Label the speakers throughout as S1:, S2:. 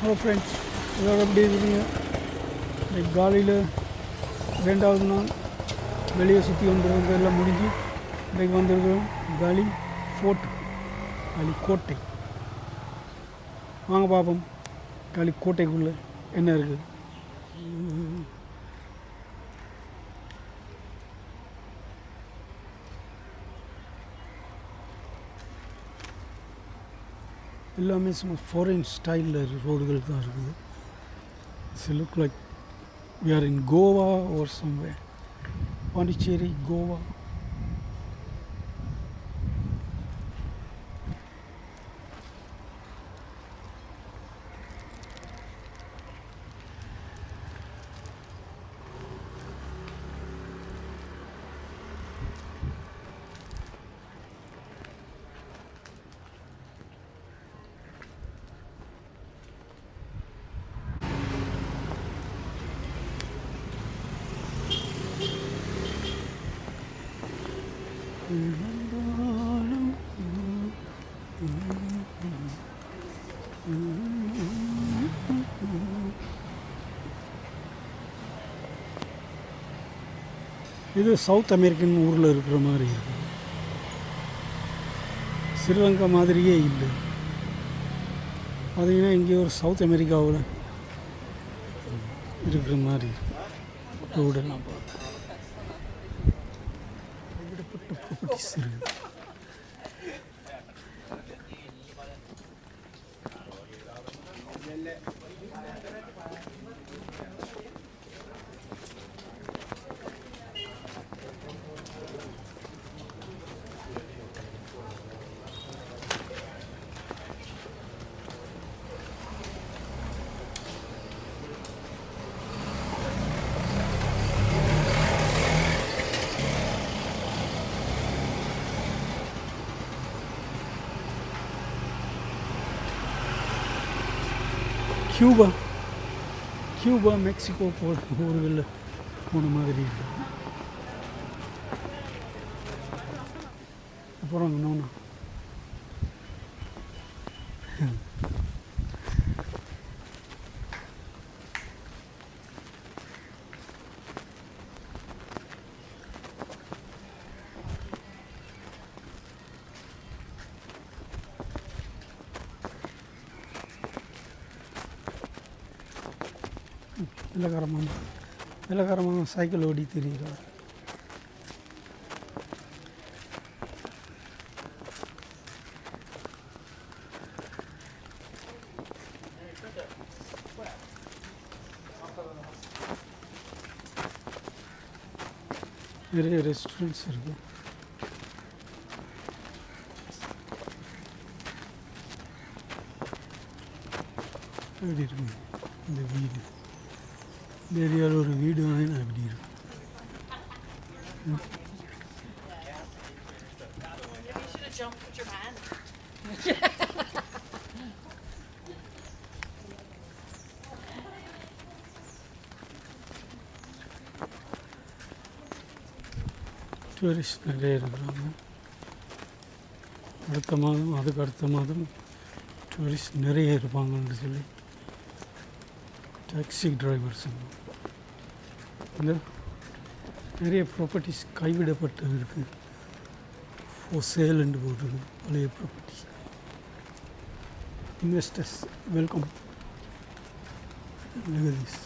S1: Hello friends எல்லோரும் எப்படி இருக்கீங்க? இன்னைக்கு காலையில் ரெண்டாவது நாள். வெளியே சுற்றி வந்துருக்கிறது எல்லாம் முடிஞ்சு இன்றைக்கு வந்திருக்கிறோம் காலி ஃபோர்ட் காலி கோட்டை. வாங்க பார்ப்போம் காலி கோட்டைக்குள்ளே என்ன இருக்குது எல்லாமே சும்மா ஃபாரின் ஸ்டைலில் ரோடுகள் தான் இருக்குது. It's look like we are in Goa or somewhere Pondicherry Goa இது சவுத் அமெரிக்கன் ஊரில் இருக்கிற மாதிரி இருக்கு. ஸ்ரீலங்கா மாதிரியே இல்லை. பார்த்தீங்கன்னா இங்கே ஒரு சவுத் அமெரிக்காவில் இருக்கிற மாதிரி ரோடெல்லாம் பார்த்தேன் கைவிடப்பட்ட கியூபா கியூபா மெக்சிகோ போகிற ஊர்களில் போன மாதிரி இருக்கு அப்புறம் இன்னொன்று வெள்ளக்காரமான வெள்ளக்காரமான சைக்கிள் ஓடி தெரிகிறார் நிறைய ரெஸ்டாரண்ட்ஸ் இருக்கு. எப்படி இருக்கு இந்த வீடு? இந்த ஏரியாவில் ஒரு வீடு வாங்கினா அப்படி இருக்கும்
S2: You should have jumped with your hand.
S1: Tourist நிறைய இருக்கிறாங்க அடுத்த மாதம் அதுக்கு அடுத்த மாதம் டூரிஸ்ட் நிறைய இருப்பாங்கன்னு சொல்லி டாக்ஸி டிரைவர்ஸ் இந்த நிறைய ப்ராப்பர்ட்டிஸ் கைவிடப்பட்டு இருக்குது ஃபோர் sale என்று பழைய properties investors welcome this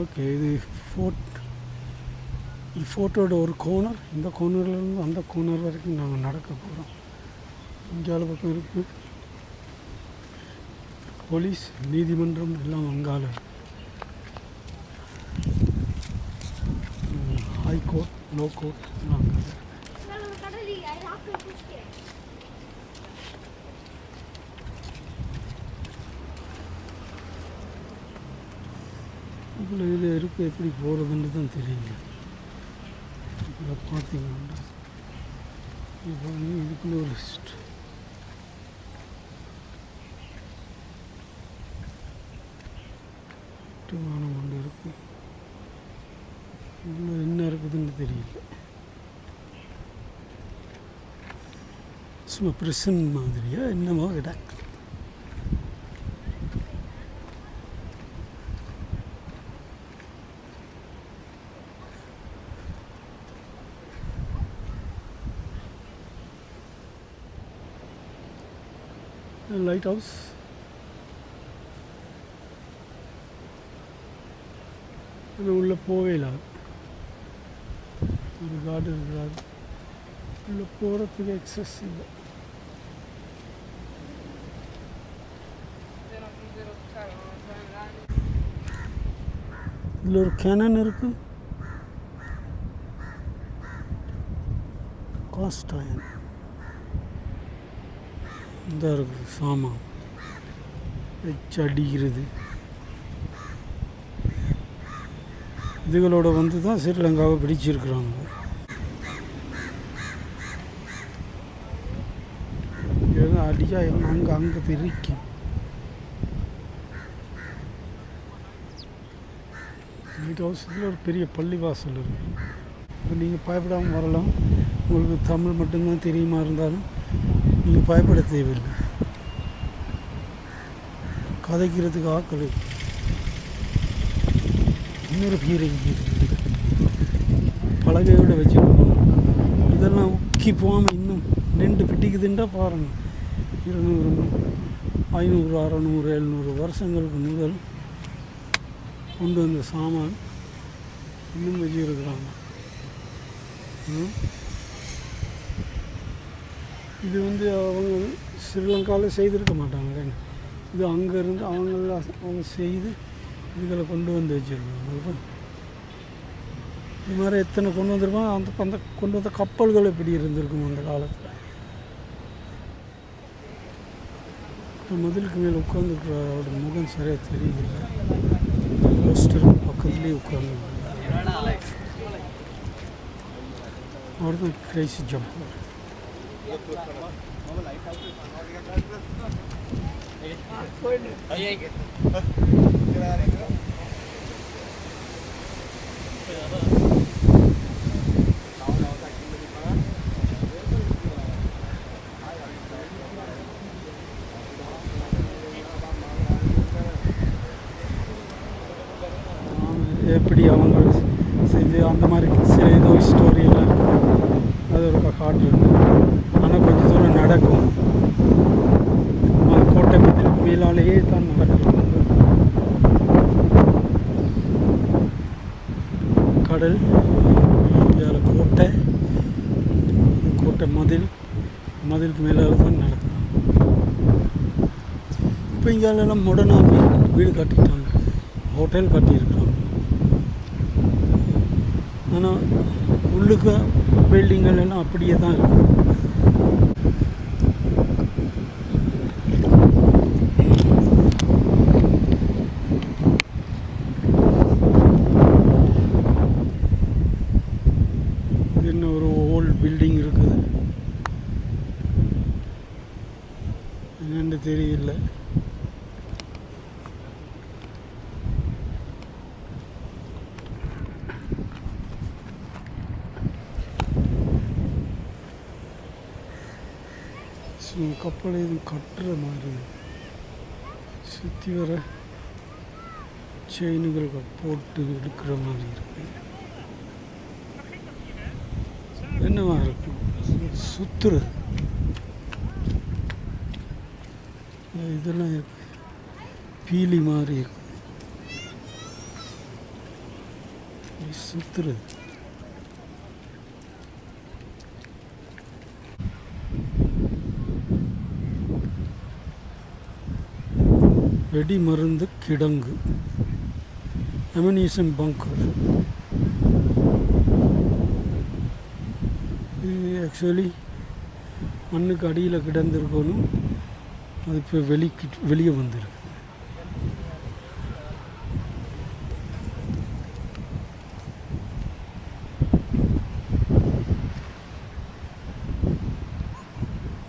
S1: okay இது ஃபோர்ட் ஃபோட்டோட ஒரு கோனர் இந்த கோனர்லேருந்து அந்த கோனர் வரைக்கும் நாங்கள் நடக்க போகிறோம் இங்கால பக்கம் இருக்குது போலீஸ் நீதிமன்றம் எல்லாம் அங்கால. ஹைகோர்ட் லோ கோர்ட் எல்லாம் அங்கால. இவ்வளோ இது இருக்குது எப்படி போகிறதுன்னு தான் தெரியல. இதுக்குள்ளே பார்த்தீங்கன்னா இப்போ வந்து இதுக்குள்ள ஒரு லிஸ்ட் விமானம் ஒன்று இருக்குது உள்ளே என்ன இருக்குதுன்னு தெரியல. சும்மா பிரசன் மாதிரியா என்னமோ கிடக்கு. லைட் ஹவுஸ் ஆனால் உள்ளே போவே இல்லை. ஒரு கார்டு இருக்கிறாரு உள்ளே போகிறதுக்கு எக்ஸஸ் இல்லை. இதில் ஒரு கேனன் இருக்கு. காஸ்ட் அயன் இதாக இருக்குது சாமான் வச்சு அடிக்கிறது. இதுகளோட வந்து தான் ஸ்ரீலங்காவை பிடிச்சிருக்கிறாங்க. இது அடிச்சா அங்கே அங்கே தெரிக்கும். வீட்டு ஹவுஸில் ஒரு பெரிய பள்ளிவாசல் இருக்குது இப்போ நீங்கள் பயப்படாமல் வரலாம். உங்களுக்கு தமிழ் மட்டும்தான் தெரியுமா இருந்தாலும் நீங்கள் பயப்பட தேவையில்லை கதைக்கிறதுக்கு ஆக்கள் இன்னொரு கீரை பலகையோடு வச்சுருக்கோம் இதெல்லாம் உக்கி போகாமல் இன்னும் நின்று பிடிக்குதுன்றா பாருங்க. இருநூறு ஐநூறு அறநூறு எழுநூறு வருஷங்களுக்கு முதல் கொண்டு வந்த சாமான் இன்னும் வச்சுருக்குறாங்க. ம். இது வந்து அவங்க ஸ்ரீலங்காவில் செய்திருக்க மாட்டாங்க. இது அங்கேருந்து அவங்கள அவங்க செய்து இதுகளை கொண்டு வந்து வச்சுருக்காங்க. இது மாதிரி எத்தனை கொண்டு வந்திருப்பாங்க அந்த அந்த கொண்டு வந்த கப்பல்கள் எப்படி இருந்திருக்கும் அந்த காலத்தில். இப்போ மதிலுக்கு மேலே உட்காந்துருக்குற அவரோட முகம் சரியாக தெரியல போஸ்டருக்கு பக்கத்துலேயே உட்காந்து அவர் தான் கிரைசி ஜம்பர் எப்படி அவங்க செஞ்சு அந்த மாதிரி சில ஏதோ ஸ்டோரி எல்லாம் அது ஒரு காட்டுறது ஆனால் கொஞ்சம் தூரம் நடக்கும் அது கோட்டை மதிலுக்கு மேலாலேயே தான் நடக்கிறது கடல் இதில் கோட்டை கோட்டை மதில் மதிலுக்கு மேலே தான் நடக்கும். இப்போ இங்கெல்லாம் மொடனாக வீடு கட்டிட்டாங்க. ஹோட்டல் கட்டியிருக்கிறாங்க. ஆனால் உள்ளுக்கு பில்டிங்கள் எல்லாம் அப்படியே தான் இருக்கும் இது என்ன ஒரு ஓல்ட் பில்டிங் இருக்குது என்னன்னு தெரியல ஸோ கப்பல் எதுவும் கட்டுற மாதிரி. சுற்றி வர செயினுகள் போட்டு எடுக்கிற மாதிரி இருக்கு. என்னவா இருக்கும் சுத்துறது இதெல்லாம் இருக்கு. பீலி மாதிரி இருக்கு. சுத்துறது வெடி மருந்து கிடங்கு. அமினியூஷன் பங்கர் இது ஆக்சுவலி மண்ணுக்கு அடியில் கிடந்திருக்கணும். அது இப்போ வெளி வெளியே வந்திருக்கு.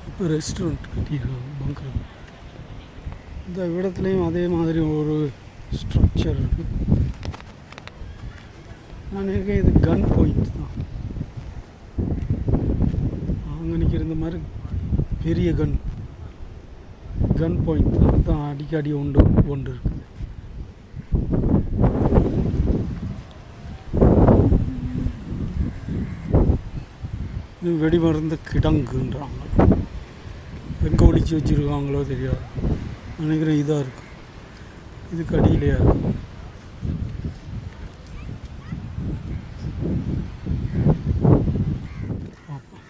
S1: இப்போ ரெஸ்டாரண்ட் கட்டியிருக்காங்க பங்கர் இந்த இடத்துலையும் அதே மாதிரி ஒரு ஸ்ட்ரக்சர் இருக்குது நான் நினைக்கிறேன் இது கன் பாயிண்ட் தான். அங்கே நிற்கிற இந்த மாதிரி பெரிய கன் கன் பாயிண்ட் தான் தான் அடிக்கடி உண்டு ஒன்று இருக்குது. வெடிமருந்து கிடங்குன்றாங்க. எங்கே ஒழிச்சு வச்சுருக்காங்களோ தெரியாது. நினைக்கிறேன் இதாக இருக்கும் இதுக்கு அடியிலையா இருக்கும் பார்ப்போம்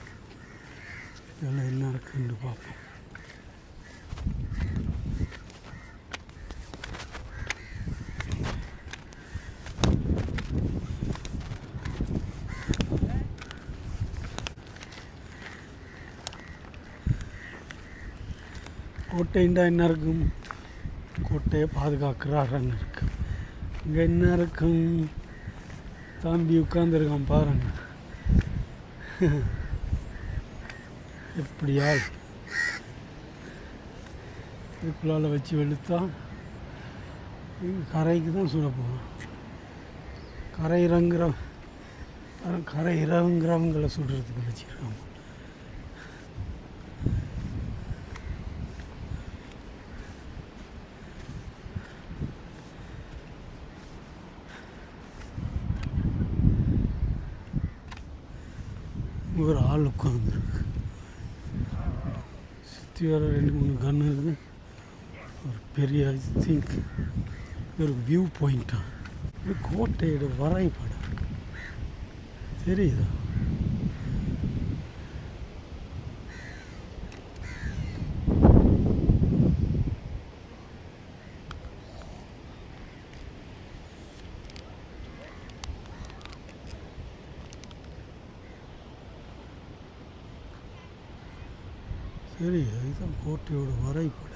S1: இதெல்லாம் என்ன இருக்குன்னு பார்ப்போம் கோட்டைண்டா என்ன இருக்கும் கோட்டையை பாதுகாக்கிறாருன்னு இருக்கு இங்கே என்ன இருக்கும் தம்பி உட்காந்துருக்கான் பாருங்க. எப்படியா? இதுக்குள்ளால் வச்சு வெளுத்தா கரைக்கு தான் சுட போகிறோம் கரை இறங்குற கரை இறங்குறவங்களை சுடுறதுக்கு வச்சுருக்காங்க. ஒரு ஆள் உட்காந்துருக்கு சுற்றி வர ரெண்டு மூணு கன்று இருக்குது ஒரு பெரிய ஐ திங்க் ஒரு வியூ பாயிண்ட்டாக இது கோட்டையோட வரைபடம். தெரியுதா? சரி இதுதான் கோட்டையோட வரைபடம்.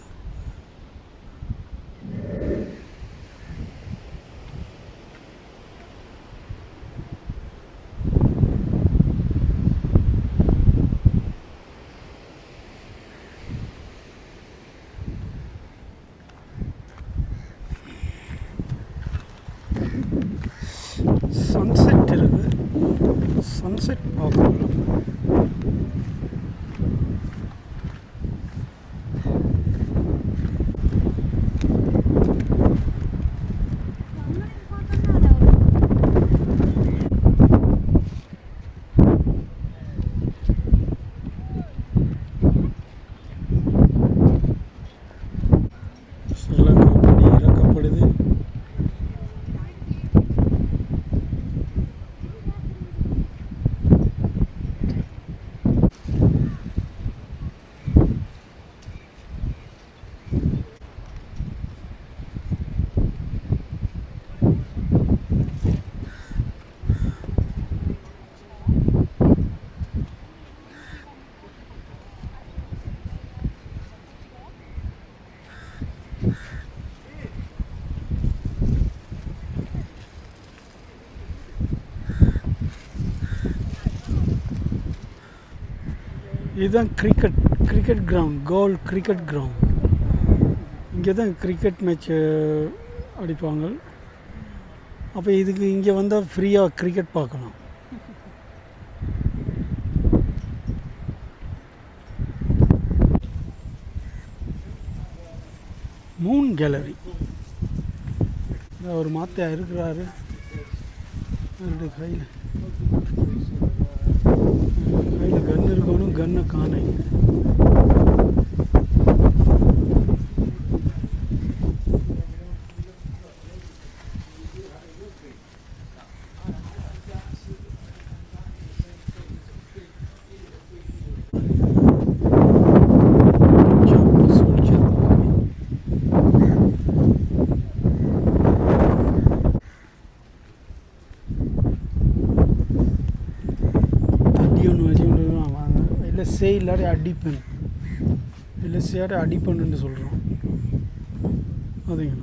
S1: சன்செட் இருக்கு. சன்செட் பார்க்கலாம். இதுதான் cricket cricket ground Galle cricket ground இங்கே தான் கிரிக்கெட் மேட்ச் அடிப்பாங்க. அப்போ இதுக்கு இங்கே வந்தால் ஃப்ரீயாக கிரிக்கெட் பார்க்கலாம். மூன் கேலரி ஒரு மாத்தையா இருக்கிறாரு? அவருடைய கையில். கையில் கன் இருக்கணும் கன்னை காணை தட்டி ஒன்று வச்சுக்கிட்டு வாங்க இல்லை சே இல்லாட்டி அடிப்பேன் இல்லை சேட்டை அடிப்பேன்னு சொல்கிறோம் அதுங்க.